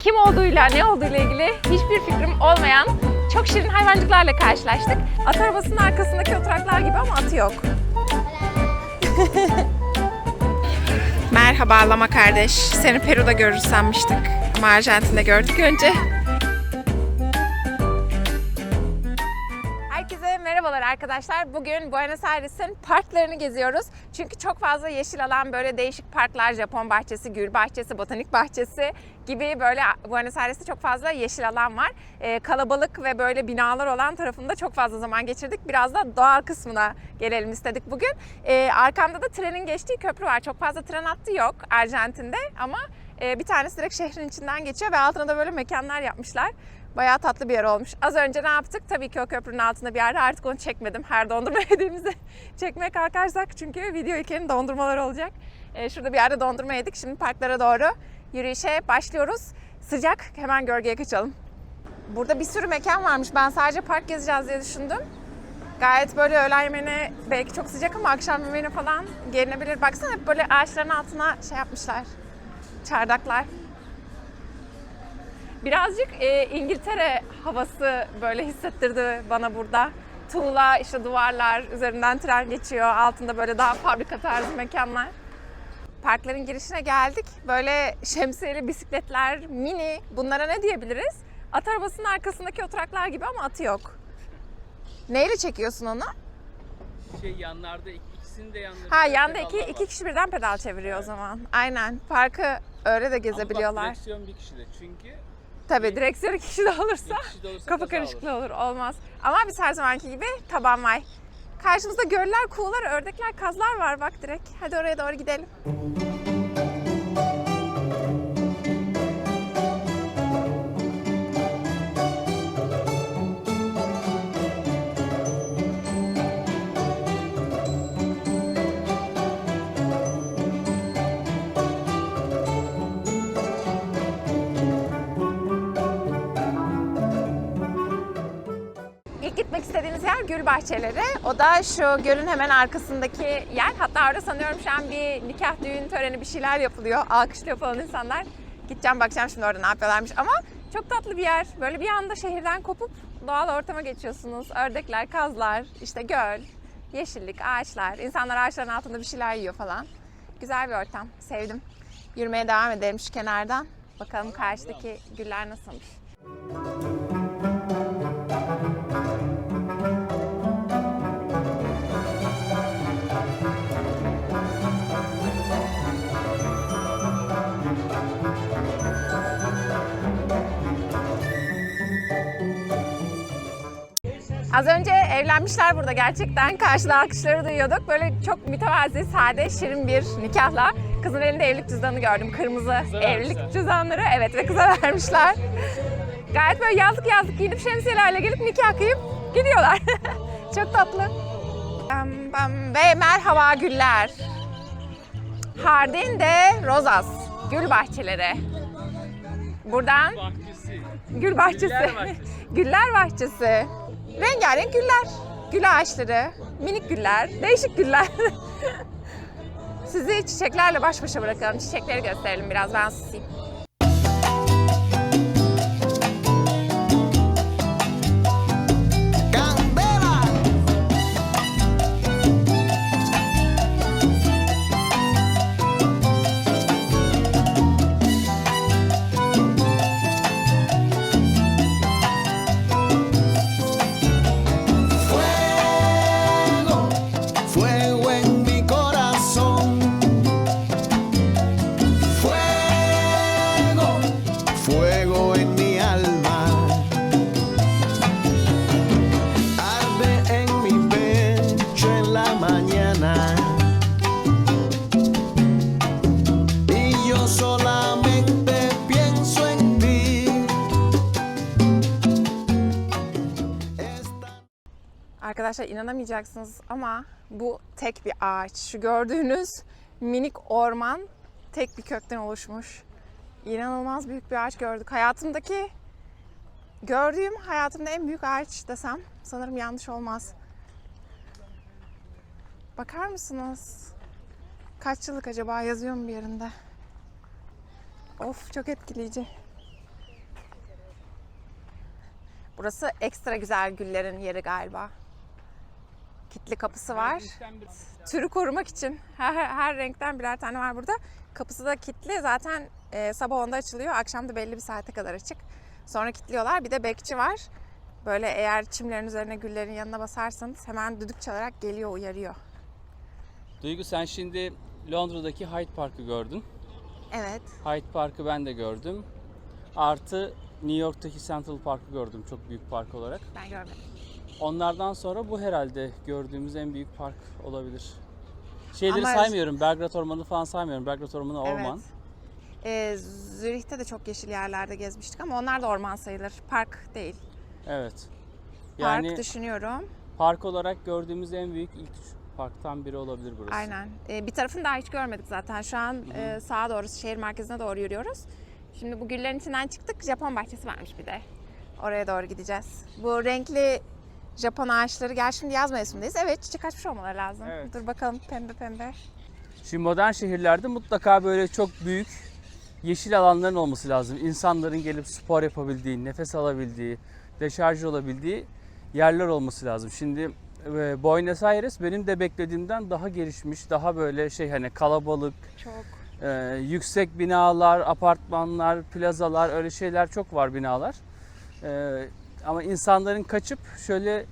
Kim olduğuyla, ne olduğuyla ilgili hiçbir fikrim olmayan çok şirin hayvancıklarla karşılaştık. At arabasının arkasındaki oturaklar gibi ama atı yok. Merhaba Lama kardeş. Seni Peru'da görürüz sanmıştık. Ama Arjantin'de gördük önce. Arkadaşlar. Bugün Buenos Aires'in parklarını geziyoruz. Çünkü çok fazla yeşil alan, böyle değişik parklar, Japon bahçesi, gül bahçesi, botanik bahçesi gibi böyle Buenos Aires'te çok fazla yeşil alan var. Ee, kalabalık ve böyle binalar olan tarafında çok fazla zaman geçirdik. Biraz da doğal kısmına gelelim istedik bugün. Ee, arkamda da trenin geçtiği köprü var. Çok fazla tren hattı yok Arjantin'de ama e, bir tanesi direkt şehrin içinden geçiyor ve altına da böyle mekanlar yapmışlar. Bayağı tatlı bir yer olmuş. Az önce ne yaptık? Tabii ki o köprünün altında bir yerde artık onu çekmedim. Her dondurma yediğimizde çekmeye kalkarsak çünkü video ilkenin dondurmaları olacak. Ee, şurada bir yerde dondurma yedik. Şimdi parklara doğru yürüyüşe başlıyoruz. Sıcak. Hemen gölgeye kaçalım. Burada bir sürü mekan varmış. Ben sadece park gezeceğiz diye düşündüm. Gayet böyle öğlen yemeğine belki çok sıcak ama akşam yemeğine falan gelinebilir. Baksana hep böyle ağaçların altına şey yapmışlar. Çardaklar. Birazcık e, İngiltere havası böyle hissettirdi bana burada. Tuğla, işte duvarlar, üzerinden tren geçiyor. Altında böyle daha fabrika tarzı mekanlar. Parkların girişine geldik. Böyle şemsiyeli bisikletler, mini. Bunlara ne diyebiliriz? At arabasının arkasındaki oturaklar gibi ama atı yok. Neyle çekiyorsun onu? Şey yanlarda ik- ikisinin de yanlarında. Ha yanda iki, iki kişi birden pedal çeviriyor o zaman. Aynen. Parkı öyle de Ama gezebiliyorlar. bak direksiyon bir kişide çünkü Tabii direksiyon iki kişi de olursa bir kişi de olursa kafa kaza karışıklığı olur. Olmaz. Ama biz her zamanki gibi taban var. Karşımızda göller, kuğular, ördekler, kazlar var bak direkt. Hadi oraya doğru gidelim. İlk gitmek istediğimiz yer gül bahçeleri. O da şu gölün hemen arkasındaki yer. Hatta orada sanıyorum şu an bir nikah düğün töreni bir şeyler yapılıyor. Alkışlıyor falan insanlar. Gideceğim bakacağım şimdi orada ne yapıyorlarmış. Ama çok tatlı bir yer. Böyle bir anda şehirden kopup doğal ortama geçiyorsunuz. Ördekler, kazlar, işte göl, yeşillik, ağaçlar. İnsanlar ağaçların altında bir şeyler yiyor falan. Güzel bir ortam. Sevdim. Yürümeye devam edelim şu kenardan. Bakalım karşıdaki güller nasılmış. Az önce evlenmişler burada gerçekten. Karşıda alkışları duyuyorduk. Böyle çok mütevazi, sade, şirin bir nikahla. Kızın elinde evlilik cüzdanı gördüm. Kırmızı evlilik vermişler. cüzdanları. Evet ve kıza vermişler. Gayet böyle yazlık yazlık giyinip şemsiyelerle gelip nikah kıyıp gidiyorlar. çok tatlı. Bam bam ve merhaba güller. Hardin de Rosas. Gül bahçeleri. Buradan bahçesi. Gül bahçesi. Güller bahçesi. Güller bahçesi. Rengarenk güller. Gül ağaçları. Minik güller. Değişik güller. Sizi çiçeklerle baş başa bırakalım. Çiçekleri gösterelim biraz. Ben susayım. Arkadaşlar inanamayacaksınız ama bu tek bir ağaç. Şu gördüğünüz minik orman tek bir kökten oluşmuş. İnanılmaz büyük bir ağaç gördük. Hayatımdaki gördüğüm hayatımda en büyük ağaç desem sanırım yanlış olmaz. Bakar mısınız? Kaç yıllık acaba yazıyor mu bir yerinde? Of çok etkileyici. Burası ekstra güzel güllerin yeri galiba. Kitli kapısı var. Türü korumak için her, her renkten birer tane var burada. Kapısı da kilitli. Zaten e, sabah 10'da açılıyor. Akşam da belli bir saate kadar açık. Sonra kilitliyorlar. Bir de bekçi var. Böyle eğer çimlerin üzerine güllerin yanına basarsanız hemen düdük çalarak geliyor, uyarıyor. Duygu sen şimdi Londra'daki Hyde Park'ı gördün. Evet. Hyde Park'ı ben de gördüm. Artı New York'taki Central Park'ı gördüm çok büyük park olarak. Ben görmedim. Onlardan sonra bu herhalde gördüğümüz en büyük park olabilir. Şeyleri Ama- saymıyorum. Belgrad Ormanı falan saymıyorum. Belgrad Ormanı orman. Evet. Ee, Zürih'te de çok yeşil yerlerde gezmiştik ama onlar da orman sayılır. Park değil. Evet. Park Yani düşünüyorum. park olarak gördüğümüz en büyük ilk üç parktan biri olabilir burası. Aynen. Ee, bir tarafını daha hiç görmedik zaten. Şu an e, sağa doğru, şehir merkezine doğru yürüyoruz. Şimdi bu güllerin içinden çıktık. Japon bahçesi varmış bir de. Oraya doğru gideceğiz. Bu renkli Japon ağaçları, gel şimdi yaz mevsimindeyiz. Evet çiçek açmış olmaları lazım. Evet. Dur bakalım pembe pembe. Şimdi modern şehirlerde mutlaka böyle çok büyük yeşil alanların olması lazım. İnsanların gelip spor yapabildiği, nefes alabildiği, deşarj olabildiği yerler olması lazım. Şimdi e, Buenos Aires benim de beklediğimden daha gelişmiş, daha böyle şey hani kalabalık, Çok. e, yüksek binalar, apartmanlar, plazalar öyle şeyler çok var binalar. E, ama insanların kaçıp şöyle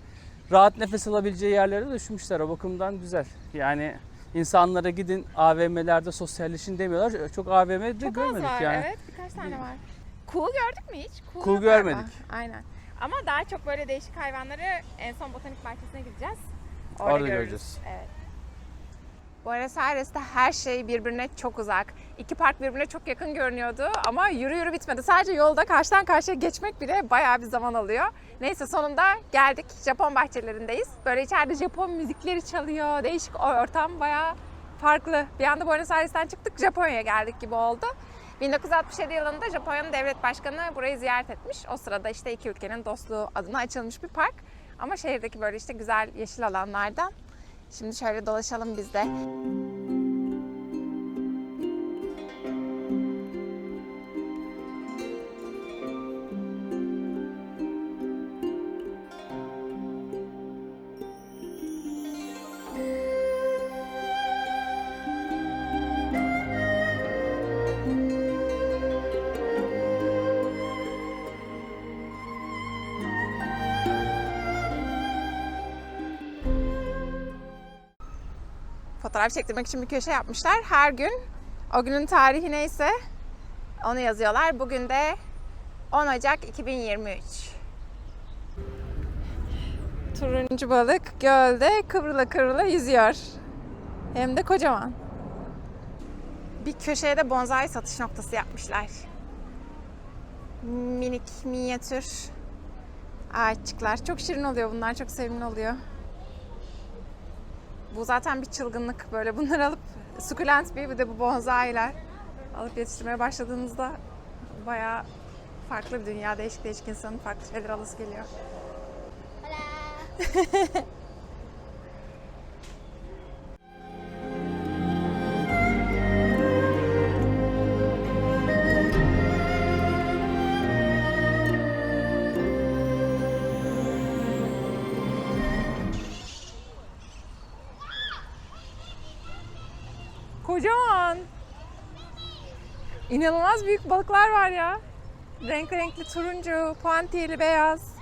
rahat nefes alabileceği yerlere düşmüşler. O bakımdan güzel. Yani insanlara gidin AVM'lerde sosyalleşin demiyorlar. Çok AVM'de Çok az görmedik var. yani. Evet birkaç tane var. Kuğu gördük mü hiç? Kuğu galiba. görmedik. Aynen. Ama daha çok böyle değişik hayvanları en son botanik bahçesine gideceğiz. Orada görürüz. göreceğiz. Evet. Buenos Aires'te her şey birbirine çok uzak. İki park birbirine çok yakın görünüyordu ama yürü yürü bitmedi. Sadece yolda karşıdan karşıya geçmek bile bayağı bir zaman alıyor. Neyse sonunda geldik. Japon bahçelerindeyiz. Böyle içeride Japon müzikleri çalıyor. Değişik ortam bayağı farklı. Bir anda Buenos Aires'ten çıktık Japonya'ya geldik gibi oldu. 1967 yılında Japonya'nın devlet başkanı burayı ziyaret etmiş. O sırada işte iki ülkenin dostluğu adına açılmış bir park. Ama şehirdeki böyle işte güzel yeşil alanlardan. Şimdi şöyle dolaşalım biz de. Fotoğraf çektirmek için bir köşe yapmışlar. Her gün o günün tarihi neyse onu yazıyorlar. Bugün de 10 Ocak 2023. Turuncu balık gölde kıvrıla kıvrıla yüzüyor. Hem de kocaman. Bir köşeye de bonsai satış noktası yapmışlar. Minik, minyatür ağaççıklar. Çok şirin oluyor bunlar, çok sevimli oluyor. Bu zaten bir çılgınlık böyle bunları alıp sukulent bir bir de bu bonsailer alıp yetiştirmeye başladığınızda bayağı farklı bir dünya, değişik değişik insanın farklı şeyler alısı geliyor. Kocaman. İnanılmaz büyük balıklar var ya. Renk renkli turuncu, puantiyeli beyaz.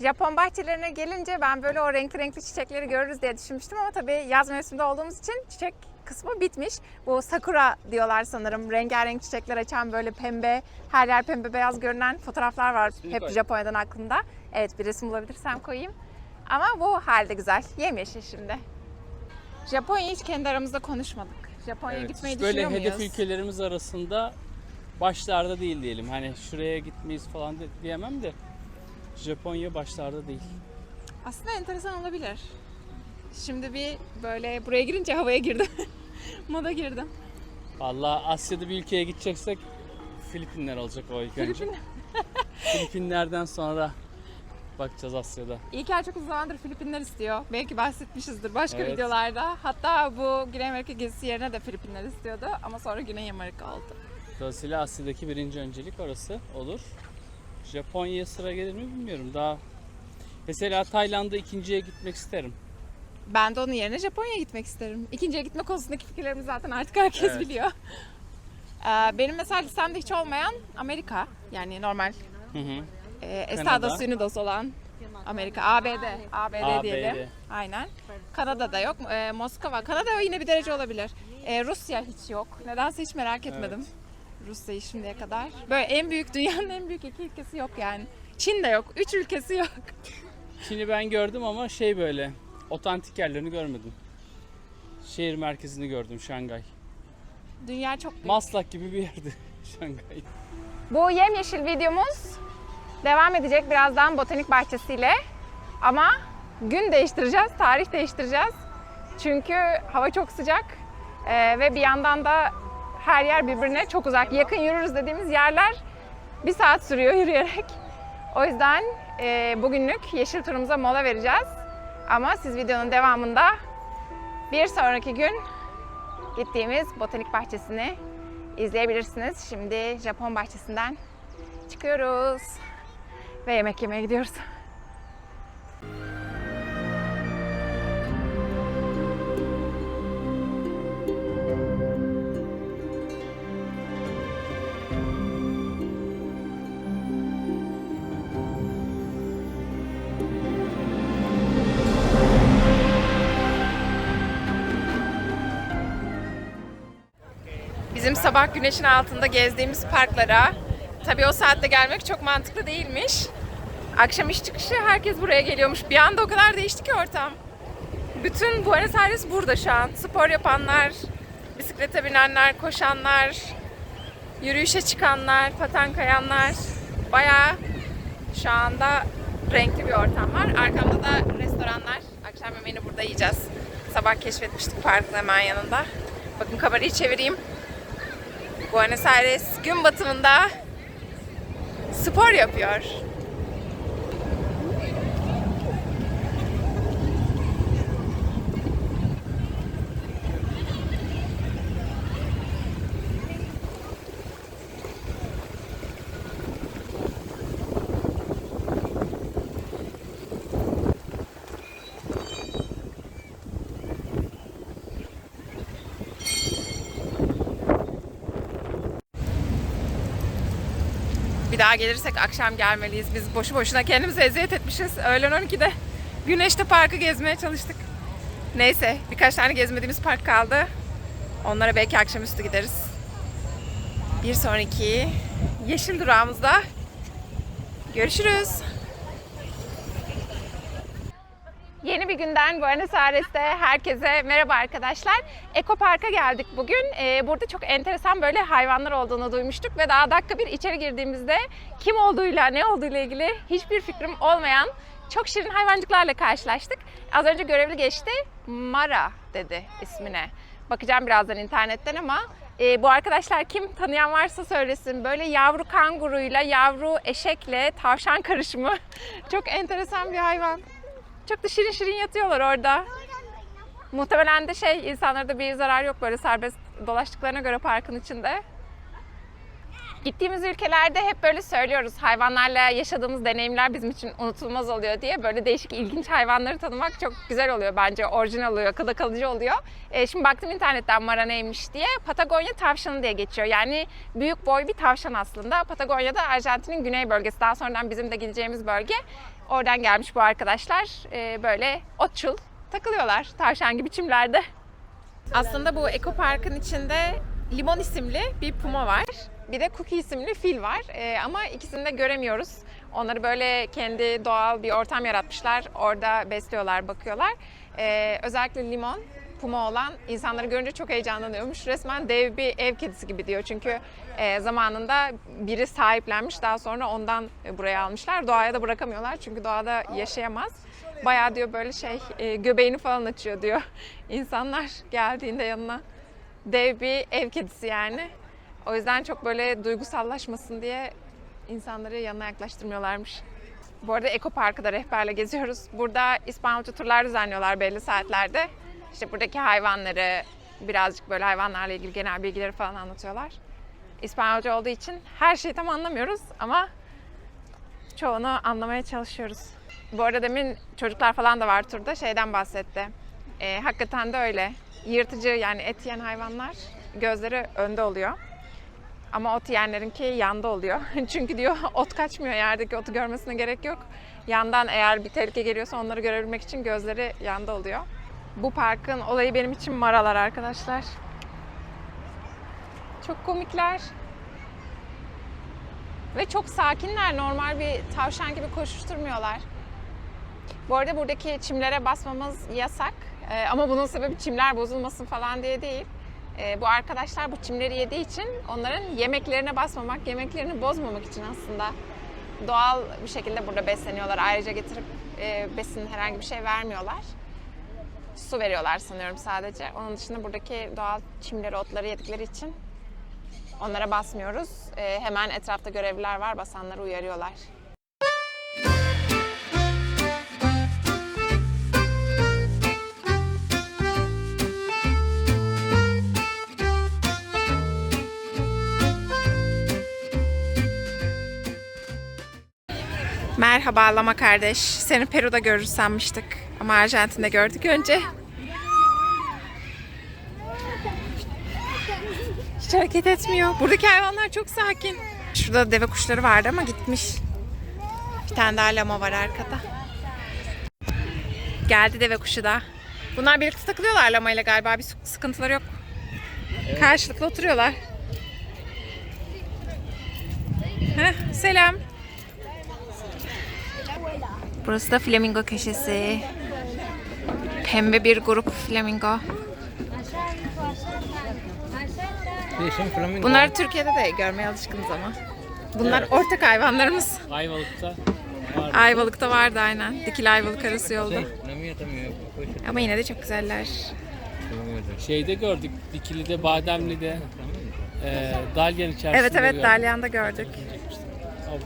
Japon bahçelerine gelince ben böyle o renkli renkli çiçekleri görürüz diye düşünmüştüm ama tabii yaz mevsiminde olduğumuz için çiçek kısmı bitmiş. Bu sakura diyorlar sanırım. Rengarenk çiçekler açan böyle pembe, her yer pembe beyaz görünen fotoğraflar var hep. Japonya'dan aklımda. Evet bir resim bulabilirsem koyayım. Ama bu halde güzel. Yemyeşil şimdi. Japonya hiç kendi aramızda konuşmadık. Japonya'ya Evet, gitmeyi hiç böyle düşünüyor hedef muyuz? ülkelerimiz arasında başlarda değil diyelim. Hani şuraya gitmeyiz falan de, diyemem de Japonya başlarda değil. Aslında enteresan olabilir. Şimdi bir böyle buraya girince havaya girdim. Moda girdim. Vallahi Asya'da bir ülkeye gideceksek Filipinler olacak o ilk önce. Filipin. Filipinlerden sonra bakacağız Asya'da. İlker çok uzun zamandır Filipinler istiyor. Belki bahsetmişizdir başka Evet. videolarda. Hatta bu Güney Amerika gezisi yerine de Filipinler istiyordu. Ama sonra Güney Amerika oldu. Dolayısıyla Asya'daki birinci öncelik orası olur. Japonya'ya sıra gelir mi bilmiyorum. Daha mesela Tayland'a ikinciye gitmek isterim. Ben de onun yerine Japonya'ya gitmek isterim. İkinciye gitme konusundaki fikirlerimi zaten artık herkes Evet. biliyor. Ee, benim mesela listemde hiç olmayan Amerika. Yani normal Hı hı. E, Estados Kanada. Unidos olan Amerika. ABD. ABD, ABD. diyelim. Aynen. Kanada'da yok. E, Moskova. Kanada yine bir derece olabilir. E, Rusya hiç yok. Nedense hiç merak etmedim. Rusya'yı şimdiye kadar. Böyle en büyük dünyanın en büyük iki ülkesi yok yani. Çin de yok. Üç ülkesi yok. Çin'i ben gördüm ama şey böyle otantik yerlerini görmedim. Şehir merkezini gördüm Şangay. Dünya çok büyük. Maslak gibi bir yerdi Şangay. Bu yemyeşil videomuz devam edecek birazdan botanik bahçesiyle. Ama gün değiştireceğiz, tarih değiştireceğiz. Çünkü hava çok sıcak Ee, ve bir yandan da her yer birbirine çok uzak. Yakın yürürüz dediğimiz yerler bir saat sürüyor yürüyerek. O yüzden e, bugünlük yeşil turumuza mola vereceğiz. Ama siz videonun devamında bir sonraki gün gittiğimiz botanik bahçesini izleyebilirsiniz. Şimdi Japon bahçesinden çıkıyoruz ve yemek yemeye gidiyoruz. Bizim sabah güneşin altında gezdiğimiz parklara tabii o saatte gelmek çok mantıklı değilmiş. Akşam iş çıkışı herkes buraya geliyormuş. Bir anda o kadar değişti ki ortam. Bütün Buenos Aires burada şu an. Spor yapanlar, bisiklete binenler, koşanlar, yürüyüşe çıkanlar, paten kayanlar. Bayağı şu anda renkli bir ortam var. Arkamda da restoranlar. Akşam yemeğini burada yiyeceğiz. Sabah keşfetmiştik parkın hemen yanında. Bakın kamerayı çevireyim. Buenos Aires gün batımında spor yapıyor. Bir daha gelirsek akşam gelmeliyiz. Biz boşu boşuna kendimize eziyet etmişiz. Öğlen 12'de güneşte parkı gezmeye çalıştık. Neyse birkaç tane gezmediğimiz park kaldı. Onlara belki akşamüstü gideriz. Bir sonraki yeşil durağımızda görüşürüz. Yeni bir günden Buenos Aires'te herkese merhaba arkadaşlar. Eko Park'a geldik bugün. Ee, burada çok enteresan böyle hayvanlar olduğunu duymuştuk ve daha dakika bir içeri girdiğimizde kim olduğuyla ne olduğuyla ilgili hiçbir fikrim olmayan çok şirin hayvancıklarla karşılaştık. Az önce görevli geçti. Mara dedi ismine. Bakacağım birazdan internetten ama e, bu arkadaşlar kim tanıyan varsa söylesin. Böyle yavru kanguruyla yavru eşekle tavşan karışımı. çok enteresan bir hayvan. Çok da şirin şirin yatıyorlar orada. Muhtemelen de şey insanlara da bir zarar yok böyle serbest dolaştıklarına göre parkın içinde. Gittiğimiz ülkelerde hep böyle söylüyoruz. Hayvanlarla yaşadığımız deneyimler bizim için unutulmaz oluyor diye. Böyle değişik ilginç hayvanları tanımak çok güzel oluyor bence. Orijinal oluyor, akılda kalıcı oluyor. E, şimdi baktım internetten mara neymiş diye. Patagonya tavşanı diye geçiyor. Yani büyük boy bir tavşan aslında. Patagonya'da Arjantin'in güney bölgesi. Daha sonradan bizim de gideceğimiz bölge. Oradan gelmiş bu arkadaşlar. E, böyle otçul takılıyorlar tavşan gibi çimlerde. Aslında bu ekoparkın içinde Limon isimli bir puma var. Bir de Cookie isimli fil var. Ee, ama ikisini de göremiyoruz. Onları böyle kendi doğal bir ortam yaratmışlar. Orada besliyorlar, bakıyorlar. Ee, özellikle Limon, puma olan insanları görünce çok heyecanlanıyormuş. Resmen dev bir ev kedisi gibi diyor. Çünkü e, zamanında biri sahiplenmiş. Daha sonra ondan e, buraya almışlar. Doğaya da bırakamıyorlar. Çünkü doğada yaşayamaz. Bayağı diyor böyle şey e, göbeğini falan açıyor diyor. İnsanlar geldiğinde yanına dev bir ev kedisi yani. O yüzden çok böyle duygusallaşmasın diye insanları yanına yaklaştırmıyorlarmış. Bu arada Eko Park'ı da rehberle geziyoruz. Burada İspanyolca turlar düzenliyorlar belli saatlerde. İşte buradaki hayvanları, birazcık böyle hayvanlarla ilgili genel bilgileri falan anlatıyorlar. İspanyolca olduğu için her şeyi tam anlamıyoruz ama çoğunu anlamaya çalışıyoruz. Bu arada demin çocuklar falan da var turda şeyden bahsetti. Ee, hakikaten de öyle. Yırtıcı yani et yiyen hayvanlar gözleri önde oluyor. Ama ot yiyenlerinki yanda oluyor. Çünkü diyor ot kaçmıyor yerdeki otu görmesine gerek yok. Yandan eğer bir tehlike geliyorsa onları görebilmek için gözleri yanda oluyor. Bu parkın olayı benim için maralar arkadaşlar. Çok komikler. Ve çok sakinler. Normal bir tavşan gibi koşuşturmuyorlar. Bu arada buradaki çimlere basmamız yasak. Ee, ama bunun sebebi çimler bozulmasın falan diye değil. Ee, bu arkadaşlar bu çimleri yediği için onların yemeklerine basmamak, yemeklerini bozmamak için aslında doğal bir şekilde burada besleniyorlar. Ayrıca getirip e, besin herhangi bir şey vermiyorlar. Su veriyorlar sanıyorum sadece. Onun dışında buradaki doğal çimleri, otları yedikleri için onlara basmıyoruz. Ee, hemen etrafta görevliler var, basanları uyarıyorlar. Merhaba Lama kardeş. Seni Peru'da görür sanmıştık. Ama Arjantin'de gördük önce. Hiç hareket etmiyor. Buradaki hayvanlar çok sakin. Şurada deve kuşları vardı ama gitmiş. Bir tane daha lama var arkada. Geldi deve kuşu da. Bunlar birlikte takılıyorlar lamayla galiba. Bir sık- sıkıntıları yok. Karşılıklı oturuyorlar. Heh, selam. Burası da flamingo köşesi. Pembe bir grup flamingo. Bunları Türkiye'de de görmeye alışkınız ama. Bunlar ortak hayvanlarımız. Ayvalık'ta Ayvalık'ta vardı aynen. Dikili Ayvalık arası yolda. Ama yine de çok güzeller. şeyde gördük. Dikili'de, Bademli'de. E, Dalyan içerisinde Evet evet gördük. Dalyan'da gördük.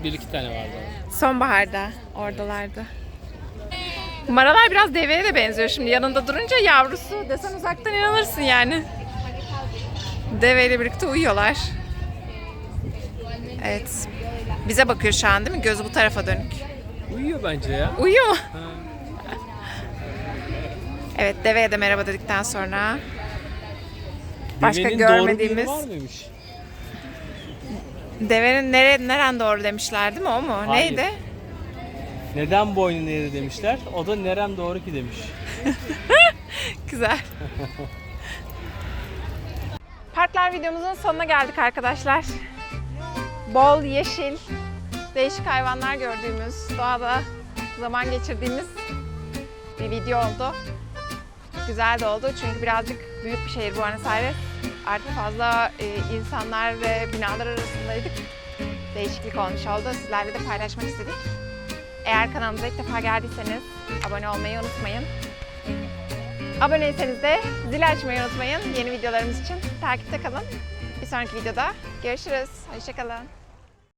Bir iki tane vardı. Sonbaharda oradalardı. Maralar biraz deveye de benziyor şimdi yanında durunca yavrusu desen uzaktan inanırsın yani. Deveyle birlikte uyuyorlar. Evet. Bize bakıyor şu an değil mi? Gözü bu tarafa dönük. Uyuyor bence ya. Uyuyor mu? Evet deveye de merhaba dedikten sonra başka Devenin doğru bir yeri görmediğimiz var mıymış? devenin nere, neren doğru demişler değil mi o mu? Hayır. Neydi? Neden boynun eğri demişler. O da nerem doğru ki demiş. Güzel. Parklar videomuzun sonuna geldik arkadaşlar. Bol yeşil, değişik hayvanlar gördüğümüz, doğada zaman geçirdiğimiz bir video oldu. Güzel de oldu çünkü birazcık büyük bir şehir Buenos Aires. Artık fazla e, insanlar ve binalar arasındaydık. Değişiklik olmuş oldu. Sizlerle de paylaşmak istedik. Eğer kanalımıza ilk defa geldiyseniz abone olmayı unutmayın. Aboneyseniz de zil açmayı unutmayın. Yeni videolarımız için takipte kalın. Bir sonraki videoda görüşürüz. Hoşçakalın.